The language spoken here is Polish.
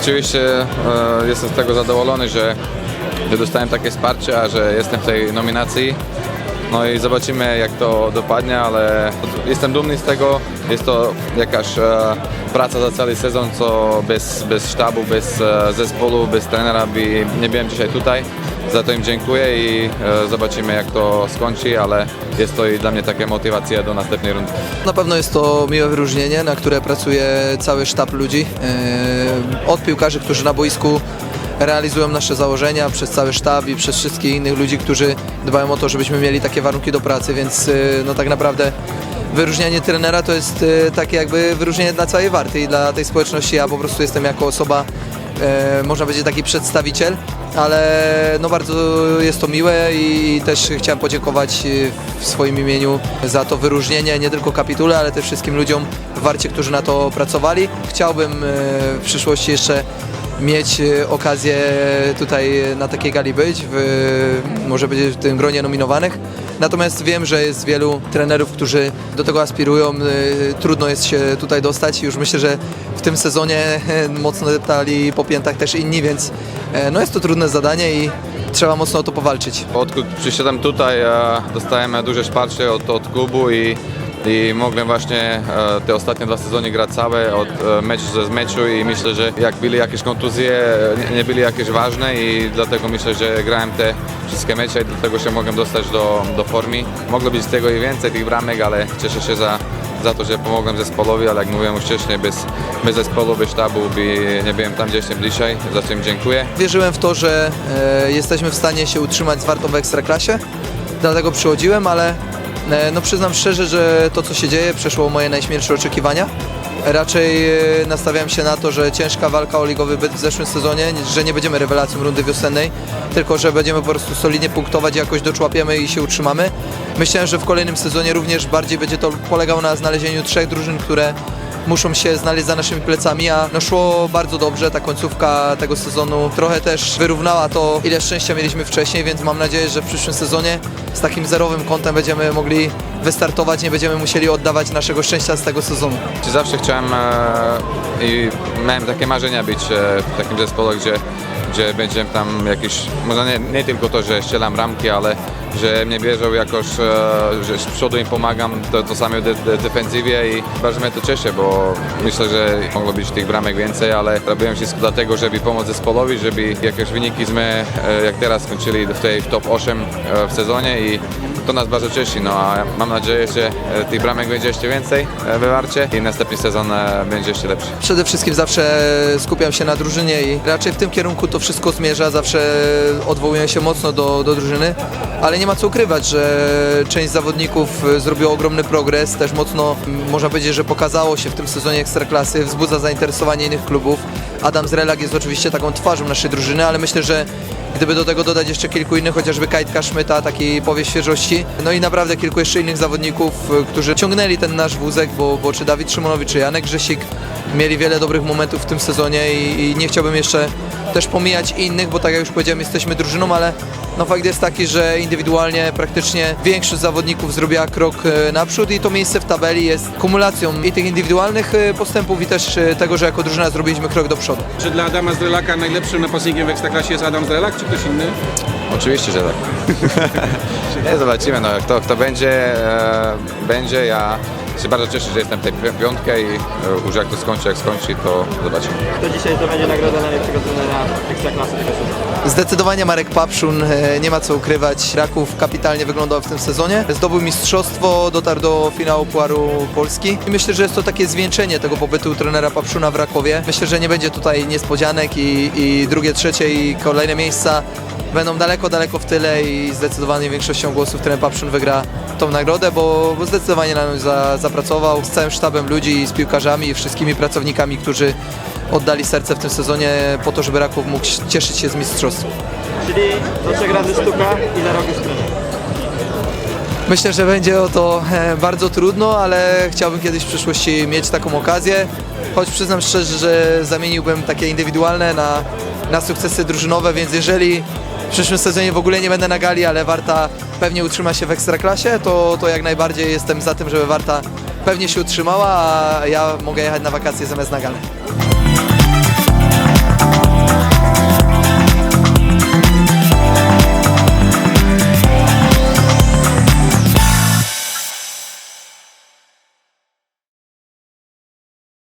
Oczywiście e, jestem z tego zadowolony, że, że dostałem takie wsparcie, a że jestem w tej nominacji. No i zobaczymy jak to dopadnie, ale jestem dumny z tego. Jest to jakaś e, praca za cały sezon, co bez, bez sztabu, bez e, zespołu, bez trenera by nie byłem dzisiaj tutaj. Za to im dziękuję i e, zobaczymy jak to skończy, ale jest to i dla mnie taka motywacja do następnej rundy. Na pewno jest to miłe wyróżnienie, na które pracuje cały sztab ludzi. Yy, Od piłkarzy, którzy na boisku realizują nasze założenia, przez cały sztab i przez wszystkich innych ludzi, którzy dbają o to, żebyśmy mieli takie warunki do pracy, więc yy, no tak naprawdę wyróżnianie trenera to jest takie jakby wyróżnienie dla całej warty i dla tej społeczności. Ja po prostu jestem jako osoba e, można powiedzieć taki przedstawiciel, ale no bardzo jest to miłe i też chciałem podziękować e, w swoim imieniu za to wyróżnienie, nie tylko kapitule, ale też wszystkim ludziom w Warcie, którzy na to pracowali. Chciałbym e, w przyszłości jeszcze mieć e, okazję tutaj na takiej gali być, w, może być w tym gronie nominowanych. Natomiast wiem, że jest wielu trenerów, którzy do tego aspirują. E, Trudno jest się tutaj dostać. Już myślę, że w tym sezonie e, mocno deptali po piętach też inni, więc e, no jest to trudne zadanie i trzeba mocno o to powalczyć. Odkąd przyszedłem tutaj, dostałem duże wsparcie od, od klubu i, i mogłem właśnie e, te ostatnie dwa sezony grać całe od e, meczu ze meczu i myślę, że jak byli jakieś kontuzje, nie, byli jakieś ważne i dlatego myślę, że grałem te wszystkie mecze i dlatego się mogłem dostać do, do formy. Mogło być z tego i więcej tych bramek, ale cieszę się za, za to, że pomogłem zespołowi, ale jak mówiłem wcześniej, bez, bez zespołu, bez sztabu by nie byłem tam, gdzie jestem dzisiaj, za im dziękuję. Wierzyłem w to, że e, jesteśmy w stanie się utrzymać z Wartą w Ekstraklasie, dlatego przychodziłem, ale no przyznam szczerze, że to co się dzieje przeszło moje najśmielsze oczekiwania. Raczej e, nastawiałem się na to, że ciężka walka o ligowy byt w zeszłym sezonie, że nie będziemy rewelacją rundy wiosennej, tylko że będziemy po prostu solidnie punktować, jakoś doczłapiemy i się utrzymamy. Myślałem, że w kolejnym sezonie również bardziej będzie to polegało na znalezieniu trzech drużyn, które muszą się znaleźć za naszymi plecami, a no szło bardzo dobrze, ta końcówka tego sezonu trochę też wyrównała to, ile szczęścia mieliśmy wcześniej, więc mam nadzieję, że w przyszłym sezonie z takim zerowym kątem będziemy mogli wystartować, nie będziemy musieli oddawać naszego szczęścia z tego sezonu. Zawsze chciałem e, i miałem takie marzenia być e, w takim zespole, gdzie, gdzie będzie tam jakieś, może nie, nie tylko to, że strzelam ramki, ale że mnie bierzą jakoś, e, że z przodu im pomagam, to, to samo w de, de, defensywie i bardzo mnie to cieszy, bo myślę, że mogło być tych bramek więcej, ale robiłem wszystko dlatego, żeby pomóc zespołowi, żeby jakieś wyniki sme, e, jak teraz skończyli w tej w top 8 e, w sezonie i to nas bardzo cieszy, no a mam nadzieję, że tych bramek będzie jeszcze więcej we Warcie i następny sezon będzie jeszcze lepszy. Przede wszystkim zawsze skupiam się na drużynie i raczej w tym kierunku to wszystko zmierza, zawsze odwołuję się mocno do, do drużyny, ale nie ma co ukrywać, że część zawodników zrobiła ogromny progres, też mocno można powiedzieć, że pokazało się w tym sezonie Ekstraklasy, wzbudza zainteresowanie innych klubów. Adam Zrelak jest oczywiście taką twarzą naszej drużyny, ale myślę, że Gdyby do tego dodać jeszcze kilku innych, chociażby Kajtka Szmyta, takiej powie świeżości, no i naprawdę kilku jeszcze innych zawodników, y, którzy ciągnęli ten nasz wózek, bo, bo czy Dawid Szymonowicz, czy Janek Grzesik mieli wiele dobrych momentów w tym sezonie i, i nie chciałbym jeszcze też pomijać innych, bo tak jak już powiedziałem, jesteśmy drużyną, ale no fakt jest taki, że indywidualnie praktycznie większość zawodników zrobiła krok e, naprzód i to miejsce w tabeli jest kumulacją i tych indywidualnych e, postępów i też e, tego, że jako drużyna zrobiliśmy krok do przodu. Czy dla Adama Zdrelaka najlepszym napastnikiem w Ekstraklasie jest Adam Zdrelak, czy ktoś inny? Oczywiście, że tak. nie, zobaczymy, no, kto, kto będzie, e, będzie. Ja się bardzo cieszę, że jestem w tej pi- piątkę i e, już jak to skończy, jak skończy, to zobaczymy. Kto dzisiaj zdobędzie nagrodę najlepszego trenera Ekstraklasy tego sezonu? Zdecydowanie Marek Papszun, e, nie ma co ukrywać. Raków kapitalnie wyglądał w tym sezonie. Zdobył mistrzostwo, dotarł do finału Puaru Polski. I myślę, że jest to takie zwieńczenie tego pobytu trenera Papszuna w Rakowie. Myślę, że nie będzie tutaj niespodzianek i, i drugie, trzecie i kolejne miejsca będą daleko, daleko w tyle i zdecydowanie większością głosów trener Papszun wygra tą nagrodę, bo, bo zdecydowanie na nią za, zapracował z całym sztabem ludzi, z piłkarzami i wszystkimi pracownikami, którzy oddali serce w tym sezonie po to, żeby Raków mógł cieszyć się z mistrzostw. Czyli do trzech razy sztuka i za rok trener. Myślę, że będzie o to e, bardzo trudno, ale chciałbym kiedyś w przyszłości mieć taką okazję, choć przyznam szczerze, że zamieniłbym takie indywidualne na, na sukcesy drużynowe, więc jeżeli w przyszłym sezonie w ogóle nie będę na gali, ale Warta pewnie utrzyma się w Ekstraklasie, to, to jak najbardziej jestem za tym, żeby Warta pewnie się utrzymała, a ja mogę jechać na wakacje zamiast na galę.